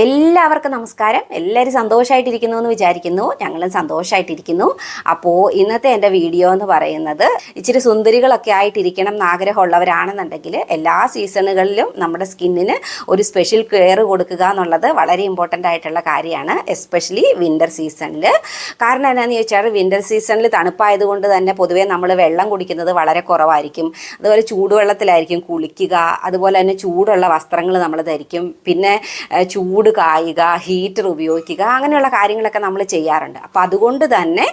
എല്ലാവർക്കും നമസ്കാരം. എല്ലാവരും സന്തോഷമായിട്ടിരിക്കുന്നു എന്ന് വിചാരിക്കുന്നു. ഞങ്ങളും സന്തോഷമായിട്ടിരിക്കുന്നു അപ്പോൾ ഇന്നത്തെ എന്റെ വീഡിയോ എന്ന് പറയുന്നത് ഇച്ചിരി സുന്ദരികളൊക്കെ ആയിട്ടിരിക്കണം എന്ന് ആഗ്രഹമുള്ളവരാണെന്നുണ്ടെങ്കിൽ എല്ലാ സീസണുകളിലും നമ്മുടെ സ്കിന്നിന് ഒരു സ്പെഷ്യൽ കെയർ കൊടുക്കുക എന്നുള്ളത് വളരെ ഇമ്പോർട്ടന്റ് ആയിട്ടുള്ള കാര്യമാണ് എസ്പെഷ്യലി വിന്റർ സീസണിൽ കാരണം എന്താണെന്ന് ചോദിച്ചാൽ വിന്റർ സീസണിൽ തണുപ്പായതുകൊണ്ട് തന്നെ പൊതുവേ നമ്മൾ വെള്ളം കുടിക്കുന്നത് വളരെ കുറവായിരിക്കും. അതുപോലെ ചൂടുവെള്ളത്തിലായിരിക്കും കുളിക്കുക. അതുപോലെ തന്നെ ചൂടുള്ള വസ്ത്രങ്ങൾ നമ്മൾ ധരിക്കും. പിന്നെ ഏഹ്, ചൂട് കായുക ഹീറ്റർ ഉപയോഗിക്കുക അങ്ങനെയുള്ള കാര്യങ്ങളൊക്കെ നമ്മൾ ചെയ്യാറുണ്ട്. അപ്പോൾ അതുകൊണ്ട് തന്നെ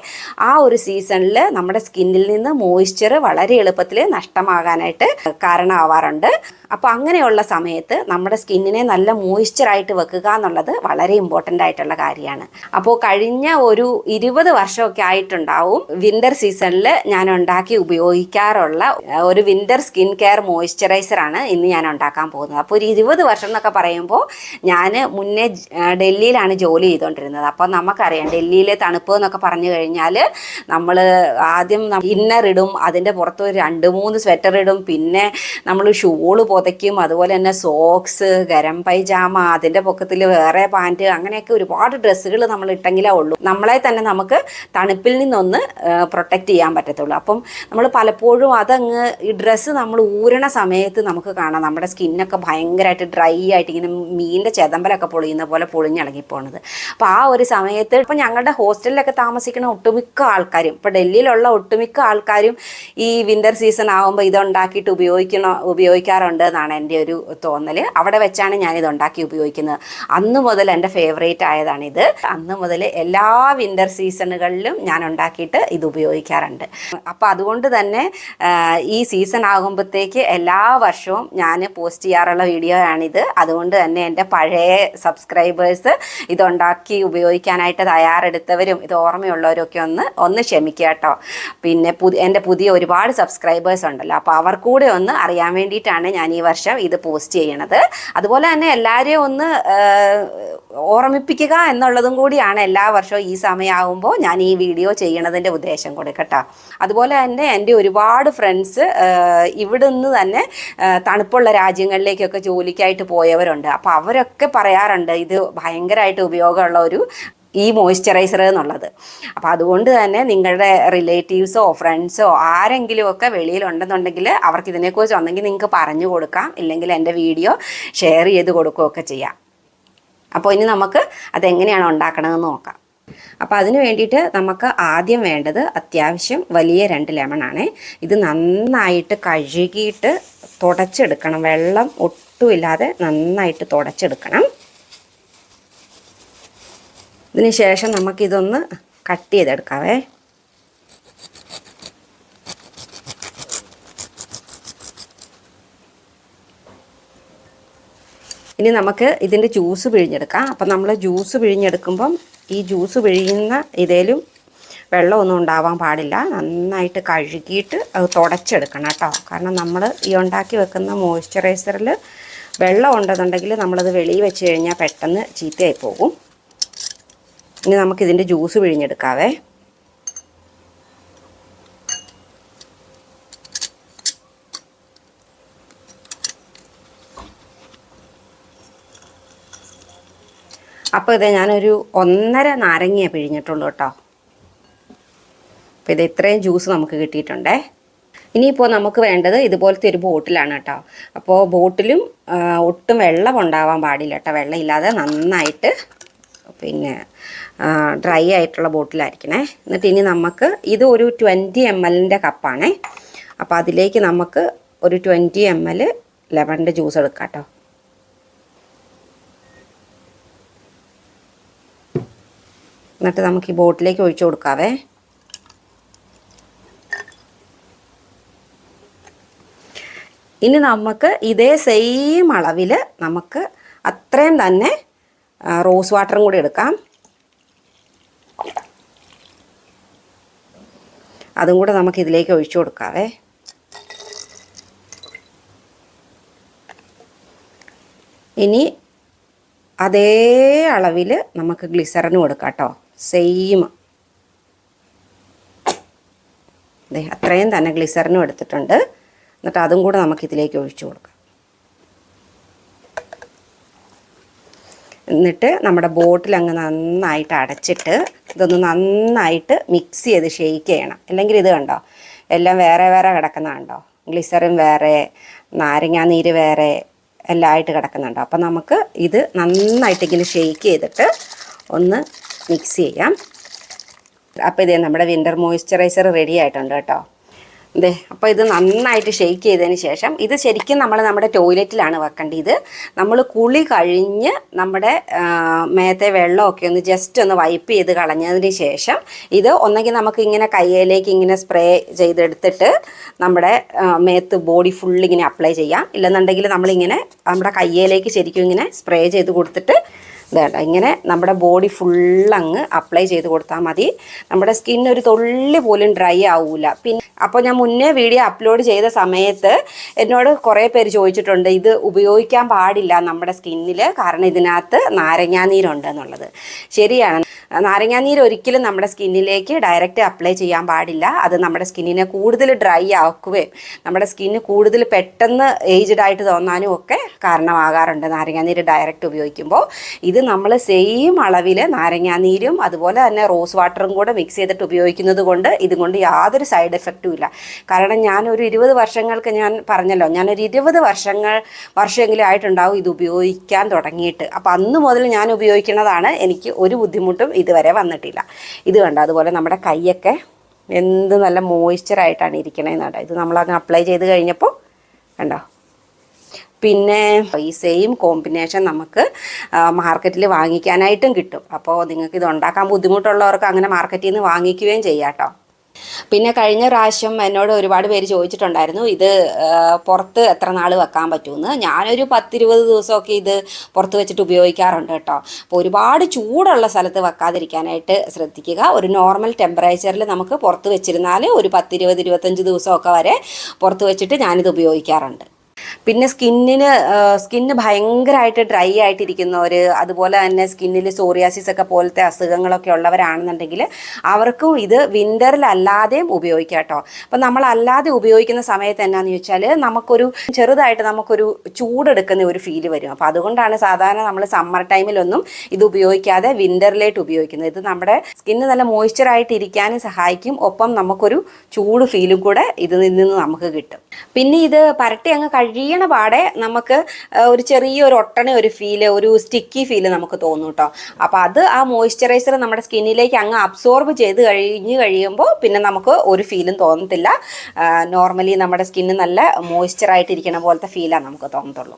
ആ ഒരു സീസണിൽ നമ്മുടെ സ്കിന്നിൽ നിന്ന് മോയ്സ്ചർ വളരെ എളുപ്പത്തിൽ നഷ്ടമാകാനായിട്ട് കാരണമാവാറുണ്ട്. അപ്പോൾ അങ്ങനെയുള്ള സമയത്ത് നമ്മുടെ സ്കിന്നിനെ നല്ല മോയ്സ്ചറായിട്ട് വെക്കുക എന്നുള്ളത് വളരെ ഇമ്പോർട്ടന്റ് ആയിട്ടുള്ള കാര്യമാണ്. അപ്പോൾ കഴിഞ്ഞ ഒരു ഇരുപത് വർഷമൊക്കെ ആയിട്ടുണ്ടാവും വിന്റർ സീസണിൽ ഞാൻ ഉണ്ടാക്കി ഉപയോഗിക്കാറുള്ള ഒരു വിന്റർ സ്കിൻ കെയർ മോയ്സ്ചറൈസറാണ് ഇന്ന് ഞാൻ ഉണ്ടാക്കാൻ പോകുന്നത്. അപ്പോൾ ഒരു ഇരുപത് വർഷം എന്നൊക്കെ പറയുമ്പോൾ ഞാൻ മുന്നേ ഡൽഹിയിലാണ് ജോലി ചെയ്തുകൊണ്ടിരുന്നത് അപ്പോൾ നമുക്കറിയാം ഡൽഹിയിലെ തണുപ്പ് എന്നൊക്കെ പറഞ്ഞു കഴിഞ്ഞാൽ നമ്മൾ ആദ്യം ഇന്നർ ഇടും അതിന്റെ പുറത്ത് രണ്ട് മൂന്ന് സ്വെറ്റർ ഇടും പിന്നെ നമ്മൾ ഷൂൾ പുതയ്ക്കും അതുപോലെ തന്നെ സോക്സ് ഗരം പൈജാമ അതിന്റെ പൊക്കത്തിൽ വേറെ പാന്റ് അങ്ങനെയൊക്കെ ഒരുപാട് ഡ്രസ്സുകൾ നമ്മൾ ഇട്ടെങ്കിലേ ഉള്ളൂ. നമ്മളെ തന്നെ നമുക്ക് തണുപ്പിൽ നിന്നൊന്ന് പ്രൊട്ടക്റ്റ് ചെയ്യാൻ പറ്റത്തുള്ളൂ. അപ്പം നമ്മൾ പലപ്പോഴും അതങ്ങ് ഈ ഡ്രസ്സ് നമ്മൾ ഊരണ സമയത്ത് നമുക്ക് കാണാം. നമ്മുടെ സ്കിന്നൊക്കെ ഭയങ്കരമായിട്ട് ഡ്രൈ ആയിട്ട് ഇങ്ങനെ മീനിന്റെ ചെതമ്പലൊക്കെ പൊളിയുന്ന പോലെ പൊളിഞ്ഞിളകിപ്പോണത് അപ്പോൾ ആ ഒരു സമയത്ത് ഇപ്പൊ ഞങ്ങളുടെ ഹോസ്റ്റലിലൊക്കെ താമസിക്കുന്ന ഒട്ടുമിക്ക ആൾക്കാരും ഇപ്പോൾ ഡൽഹിയിലുള്ള ഒട്ടുമിക്ക ആൾക്കാരും ഈ വിന്റർ സീസൺ ആകുമ്പോൾ ഇത് ഉണ്ടാക്കിയിട്ട് ഉപയോഗിക്കണോ ഉപയോഗിക്കാറുണ്ട് എന്നാണ് എന്റെ ഒരു തോന്നൽ അവിടെ വെച്ചാണ് ഞാനിത് ഉണ്ടാക്കി ഉപയോഗിക്കുന്നത്. അന്ന് മുതൽ എന്റെ ഫേവറേറ്റ് ഇത്. അന്ന് മുതൽ എല്ലാ വിന്റർ സീസണുകളിലും ഞാൻ ഉണ്ടാക്കിയിട്ട് ഇത് ഉപയോഗിക്കാറുണ്ട്. അപ്പോൾ അതുകൊണ്ട് തന്നെ ഈ സീസൺ ആകുമ്പോഴത്തേക്ക് എല്ലാ വർഷവും ഞാൻ പോസ്റ്റ് ചെയ്യാറുള്ള വീഡിയോ ആണിത്. അതുകൊണ്ട് തന്നെ എന്റെ പഴയ സബ്സ്ക്രൈബേഴ്സ് ഇതുണ്ടാക്കി ഉപയോഗിക്കാനായിട്ട് തയ്യാറെടുത്തവരും ഇത് ഓർമ്മയുള്ളവരൊക്കെ ഒന്ന് ഒന്ന് ക്ഷമിക്കുക കേട്ടോ. പിന്നെ പുതിയ എന്റെ പുതിയ ഒരുപാട് സബ്സ്ക്രൈബേഴ്സ് ഉണ്ടല്ലോ. അപ്പോൾ അവർക്കൂടെ കൂടെ ഒന്ന് അറിയാൻ വേണ്ടിയിട്ടാണ് ഞാൻ ഈ വർഷം ഇത് പോസ്റ്റ് ചെയ്യണത്. അതുപോലെ തന്നെ എല്ലാവരെയും ഒന്ന് ഓർമ്മിപ്പിക്കുക എന്നുള്ളതും കൂടിയാണ് എല്ലാ വർഷവും ഈ സമയമാകുമ്പോൾ ഞാൻ ഈ വീഡിയോ ചെയ്യണതിന്റെ ഉദ്ദേശം കൂടെ കേട്ടോ. അതുപോലെ തന്നെ എന്റെ ഒരുപാട് ഫ്രണ്ട്സ് ഇവിടെ നിന്ന് തന്നെ തണുപ്പുള്ള രാജ്യങ്ങളിലേക്കൊക്കെ ജോലിക്കായിട്ട് പോയവരുണ്ട്. അപ്പോൾ അവരൊക്കെ പറയാറുണ്ട് ഇത് ഭയങ്കരമായിട്ട് ഉപയോഗമുള്ള ഒരു ഈ മോയ്സ്ചറൈസർ എന്നുള്ളത്. അപ്പോൾ അതുകൊണ്ട് തന്നെ നിങ്ങളുടെ റിലേറ്റീവ്സോ ഫ്രണ്ട്സോ ആരെങ്കിലും ഒക്കെ വെളിയിലുണ്ടെന്നുണ്ടെങ്കിൽ അവർക്ക് ഇതിനെക്കുറിച്ച് ഒന്നെങ്കിൽ നിങ്ങൾക്ക് പറഞ്ഞു കൊടുക്കാം ഇല്ലെങ്കിൽ എന്റെ വീഡിയോ ഷെയർ ചെയ്ത് കൊടുക്കുകയൊക്കെ ചെയ്യാം. അപ്പോൾ ഇനി നമുക്ക് അതെങ്ങനെയാണ് ഉണ്ടാക്കണമെന്ന് നോക്കാം. അപ്പോൾ അതിന് വേണ്ടിയിട്ട് നമുക്ക് ആദ്യം വേണ്ടത് അത്യാവശ്യം വലിയ രണ്ട് ലെമണാണ് ഇത് നന്നായിട്ട് കഴുകിയിട്ട് തുടച്ചെടുക്കണം. വെള്ളം ഒട്ടുമില്ലാതെ നന്നായിട്ട് തുടച്ചെടുക്കണം. ഇതിന് ശേഷം നമുക്കിതൊന്ന് കട്ട് ചെയ്തെടുക്കാവേ. ഇനി നമുക്ക് ഇതിന്റെ ജ്യൂസ് പിഴിഞ്ഞെടുക്കാം. അപ്പം നമ്മൾ ജ്യൂസ് പിഴിഞ്ഞെടുക്കുമ്പം ഈ ജ്യൂസ് പിഴിയുന്ന ഇതേലും വെള്ളമൊന്നും ഉണ്ടാവാൻ പാടില്ല. നന്നായിട്ട് കഴുകിയിട്ട് അത് തുടച്ചെടുക്കണം കേട്ടോ. കാരണം നമ്മൾ ഈ ഉണ്ടാക്കി വെക്കുന്ന മോയ്സ്ചറൈസറിൽ വെള്ളം ഉണ്ടെന്നുണ്ടെങ്കിൽ നമ്മളത് വെളിയിൽ വെച്ച് കഴിഞ്ഞാൽ പെട്ടെന്ന് ചീത്തയായി പോകും. ഇനി നമുക്കിതിന്റെ ജ്യൂസ് പിഴിഞ്ഞെടുക്കാവേ. അപ്പോൾ ഇത് ഞാനൊരു ഒന്നര നാരങ്ങയെ പിഴിഞ്ഞിട്ടുള്ളൂ കേട്ടോ. അപ്പോൾ ഇത് ഇത്രയും ജ്യൂസ് നമുക്ക് കിട്ടിയിട്ടുണ്ടേ. ഇനിയിപ്പോൾ നമുക്ക് വേണ്ടത് ഇതുപോലത്തെ ഒരു ബോട്ടിലാണ് കേട്ടോ. അപ്പോൾ ബോട്ടിലും ഒട്ടും വെള്ളം ഉണ്ടാവാൻ പാടില്ല കേട്ടോ. വെള്ളം ഇല്ലാതെ നന്നായിട്ട് പിന്നെ ഡ്രൈ ആയിട്ടുള്ള ബോട്ടിലായിരിക്കണേ. എന്നിട്ട് ഇനി നമുക്ക് ഇത് ഒരു ട്വന്റി എം എല്ലിന്റെ കപ്പാണേ അപ്പോൾ അതിലേക്ക് നമുക്ക് ഒരു ട്വന്റി എം എൽ ലെമണിന്റെ ജ്യൂസ് എടുക്കാം കേട്ടോ. എന്നിട്ട് നമുക്ക് ഈ ബോട്ടിലേക്ക് ഒഴിച്ചു കൊടുക്കാവേ. ഇനി നമുക്ക് ഇതേ സെയിം അളവിൽ നമുക്ക് അത്രയും തന്നെ റോസ് വാട്ടറും കൂടി എടുക്കാം. അതും കൂടെ നമുക്ക് ഇതിലേക്ക് ഒഴിച്ചു കൊടുക്കാവേ. ഇനി അതേ അളവിൽ നമുക്ക് ഗ്ലിസറിന് കൊടുക്കാം കേട്ടോ. സെയിം അതെ അത്രയും തന്നെ ഗ്ലിസറിനും എടുത്തിട്ടുണ്ട്. എന്നിട്ട് അതും കൂടെ നമുക്ക് ഇതിലേക്ക് ഒഴിച്ചു കൊടുക്കാം. എന്നിട്ട് നമ്മുടെ ബോട്ടിൽ അങ്ങ് നന്നായിട്ട് അടച്ചിട്ട് ഇതൊന്ന് നന്നായിട്ട് മിക്സ് ചെയ്ത് ഷെയ്ക്ക് ചെയ്യണം. അല്ലെങ്കിൽ ഇത് കണ്ടോ എല്ലാം വേറെ വേറെ കിടക്കുന്നതുണ്ടോ ഗ്ലിസറും വേറെ നാരങ്ങാനീര് വേറെ എല്ലാം ആയിട്ട് കിടക്കുന്നുണ്ടോ അപ്പം നമുക്ക് ഇത് നന്നായിട്ട് ഇങ്ങനെ ഷെയ്ക്ക് ചെയ്തിട്ട് ഒന്ന് മിക്സ് ചെയ്യാം. അപ്പോൾ ഇതേ നമ്മുടെ വിന്റർ മോയ്സ്ചറൈസർ റെഡി ആയിട്ടുണ്ട് കേട്ടോ. അതെ അപ്പോൾ ഇത് നന്നായിട്ട് ഷെയ്ക്ക് ചെയ്തതിന് ശേഷം ഇത് ശരിക്കും നമ്മൾ നമ്മുടെ ടോയ്ലറ്റിലാണ് വെക്കേണ്ടത്. ഇത് നമ്മൾ കുളി കഴിഞ്ഞ് നമ്മുടെ മേത്തെ വെള്ളമൊക്കെ ഒന്ന് ജസ്റ്റ് ഒന്ന് വൈപ്പ് ചെയ്ത് കളഞ്ഞതിന് ശേഷം ഇത് ഒന്നെങ്കിൽ നമുക്ക് ഇങ്ങനെ കയ്യിലേക്ക് ഇങ്ങനെ സ്പ്രേ ചെയ്തെടുത്തിട്ട് നമ്മുടെ മേത്ത് ബോഡി ഫുൾ ഇങ്ങനെ അപ്ലൈ ചെയ്യാം. ഇല്ലെന്നുണ്ടെങ്കിൽ നമ്മളിങ്ങനെ നമ്മുടെ കയ്യിലേക്ക് ശരിക്കും ഇങ്ങനെ സ്പ്രേ ചെയ്ത് കൊടുത്തിട്ട് ഇതേണ്ട ഇങ്ങനെ നമ്മുടെ ബോഡി ഫുള്ളങ്ങ് അപ്ലൈ ചെയ്ത് കൊടുത്താൽ മതി. നമ്മുടെ സ്കിൻ ഒരു തുള്ളി പോലും ഡ്രൈ ആവില്ല പിന്നെ അപ്പോൾ ഞാൻ മുന്നേ വീഡിയോ അപ്ലോഡ് ചെയ്ത സമയത്ത് എന്നോട് കുറേ പേര് ചോദിച്ചിട്ടുണ്ട് ഇത് ഉപയോഗിക്കാൻ പാടില്ല നമ്മുടെ സ്കിന്നിൽ കാരണം ഇതിനകത്ത് നാരങ്ങാനീരുണ്ട് എന്നുള്ളത്. ശരിയാണ്. നാരങ്ങാനീര് ഒരിക്കലും നമ്മുടെ സ്കിന്നിലേക്ക് ഡയറക്റ്റ് അപ്ലൈ ചെയ്യാൻ പാടില്ല. അത് നമ്മുടെ സ്കിന്നിനെ കൂടുതൽ ഡ്രൈ ആക്കുകയും നമ്മുടെ സ്കിന്ന് കൂടുതൽ പെട്ടെന്ന് ഏജ്ഡ് ആയിട്ട് തോന്നാനും ഒക്കെ കാരണമാകാറുണ്ട്. നാരങ്ങാനീര് ഡയറക്റ്റ് ഉപയോഗിക്കുമ്പോൾ ഇത് നമ്മൾ സെയിം അളവിൽ നാരങ്ങാനീരും അതുപോലെ തന്നെ റോസ് വാട്ടറും കൂടെ മിക്സ് ചെയ്തിട്ട് ഉപയോഗിക്കുന്നത് കൊണ്ട് ഇതുകൊണ്ട് യാതൊരു സൈഡ് എഫക്റ്റും ഇല്ല. കാരണം ഞാൻ ഒരു ഇരുപത് വർഷങ്ങൾക്ക് ഞാൻ പറഞ്ഞല്ലോ ഞാനൊരു ഇരുപത് വർഷങ്ങൾ വർഷമെങ്കിലും ആയിട്ടുണ്ടാവും ഇത് ഉപയോഗിക്കാൻ തുടങ്ങിയിട്ട്. അപ്പം അന്ന് മുതൽ ഞാൻ ഉപയോഗിക്കുന്നതാണ് എനിക്ക് ഒരു ബുദ്ധിമുട്ടും ഇതുവരെ വന്നിട്ടില്ല. ഇത് കണ്ട? അതുപോലെ നമ്മുടെ കൈയൊക്കെ എന്ത് നല്ല മോയ്സ്ചറായിട്ടാണ് ഇരിക്കണേന്ന് കേട്ടോ ഇത് നമ്മളങ്ങ് അപ്ലൈ ചെയ്ത് കഴിഞ്ഞപ്പോൾ കണ്ടോ? പിന്നെ ഈ സെയിം കോമ്പിനേഷൻ നമുക്ക് മാർക്കറ്റിൽ വാങ്ങിക്കാനായിട്ടും കിട്ടും. അപ്പോൾ നിങ്ങൾക്ക് ഇത് ഉണ്ടാക്കാൻ ബുദ്ധിമുട്ടുള്ളവർക്ക് അങ്ങനെ മാർക്കറ്റിൽ നിന്ന് വാങ്ങിക്കുകയും ചെയ്യാം കേട്ടോ. പിന്നെ കഴിഞ്ഞ പ്രാവശ്യം എന്നോട് ഒരുപാട് പേര് ചോദിച്ചിട്ടുണ്ടായിരുന്നു ഇത് പുറത്ത് എത്ര നാൾ വെക്കാൻ പറ്റുമെന്ന് ഞാനൊരു പത്തിരുപത് ദിവസമൊക്കെ ഇത് പുറത്ത് വെച്ചിട്ട് ഉപയോഗിക്കാറുണ്ട് കേട്ടോ. അപ്പോൾ ഒരുപാട് ചൂടുള്ള സ്ഥലത്ത് വെക്കാതിരിക്കാനായിട്ട് ശ്രദ്ധിക്കുക. ഒരു നോർമൽ ടെമ്പറേച്ചറിൽ നമുക്ക് പുറത്ത് വെച്ചിരുന്നാൽ ഒരു പത്തിരുപത് ഇരുപത്തഞ്ച് ദിവസമൊക്കെ വരെ പുറത്ത് വെച്ചിട്ട് ഞാനിത് ഉപയോഗിക്കാറുണ്ട്. പിന്നെ സ്കിന്നിന് സ്കിന്ന് ഭയങ്കരമായിട്ട് ഡ്രൈ ആയിട്ടിരിക്കുന്നവർ അതുപോലെ തന്നെ സ്കിന്നിൽ സോറിയാസിസ് ഒക്കെ പോലത്തെ അസുഖങ്ങളൊക്കെ ഉള്ളവരാണെന്നുണ്ടെങ്കിൽ അവർക്കും ഇത് വിന്ററിലല്ലാതെയും ഉപയോഗിക്കാം കേട്ടോ. അപ്പം നമ്മളല്ലാതെ ഉപയോഗിക്കുന്ന സമയത്ത് എന്നാന്ന് ചോദിച്ചാൽ നമുക്കൊരു ചെറുതായിട്ട് നമുക്കൊരു ചൂടെടുക്കുന്ന ഒരു ഫീൽ വരും. അപ്പോൾ അതുകൊണ്ടാണ് സാധാരണ നമ്മൾ സമ്മർ ടൈമിലൊന്നും ഇത് ഉപയോഗിക്കാതെ വിന്ററിലേട്ട് ഉപയോഗിക്കുന്നത്. ഇത് നമ്മുടെ സ്കിന്ന് നല്ല മോയ്സ്ചറായിട്ട് ഇരിക്കാനും സഹായിക്കും. ഒപ്പം നമുക്കൊരു ചൂട് ഫീലും കൂടെ ഇതിൽ നിന്ന് നമുക്ക് കിട്ടും. പിന്നെ ഇത് പരട്ടി അങ്ങ് കഴിയണ പാടെ നമുക്ക് ഒരു ചെറിയ ഒരു ഒട്ടണ ഒരു ഫീൽ ഒരു സ്റ്റിക്കി ഫീൽ നമുക്ക് തോന്നും കേട്ടോ അപ്പോൾ അത് ആ മോയ്സ്ചറൈസർ നമ്മുടെ സ്കിന്നിലേക്ക് അങ്ങ് അബ്സോർബ് ചെയ്ത് കഴിഞ്ഞ് കഴിയുമ്പോൾ പിന്നെ നമുക്ക് ഒരു ഫീലും തോന്നത്തില്ല. നോർമലി നമ്മുടെ സ്കിന്ന് നല്ല മോയ്സ്ചറായിട്ടിരിക്കണ പോലത്തെ ഫീലാണ് നമുക്ക് തോന്നത്തുള്ളൂ.